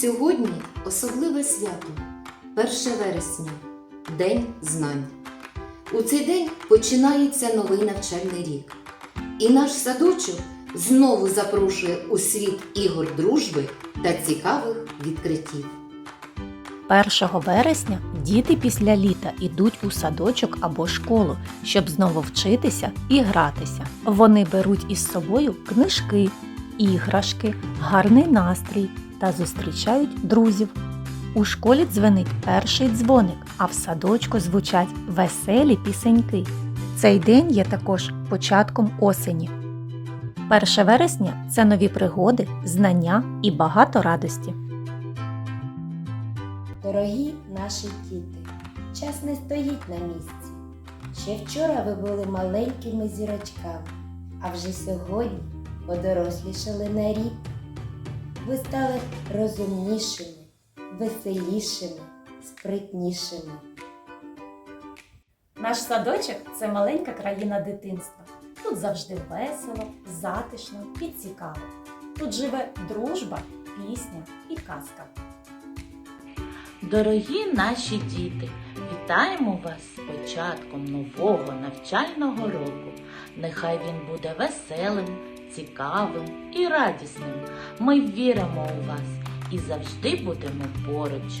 Сьогодні особливе свято 1 вересня День знань. У цей день починається новий навчальний рік. І наш садочок знову запрошує у світ ігор дружби та цікавих відкриттів. 1 вересня діти після літа йдуть у садочок або школу, щоб знову вчитися і гратися. Вони беруть із собою книжки, іграшки, гарний настрій та зустрічають друзів. У школі дзвенить перший дзвоник, а в садочку звучать веселі пісеньки. Цей день є також початком осені. 1 вересня це нові пригоди, знання і багато радості. Дорогі наші діти, час не стоїть на місці. Ще вчора ви були маленькими зірочками, а вже сьогодні подорослішали на рік. Ви стали розумнішими, веселішими, спритнішими. Наш садочок це маленька країна дитинства. Тут завжди весело, затишно і цікаво. Тут живе дружба, пісня і казка. Дорогі наші діти, вітаємо вас з початком нового навчального року. Нехай він буде веселим, цікавим і радісним. Ми віримо у вас і завжди будемо поруч.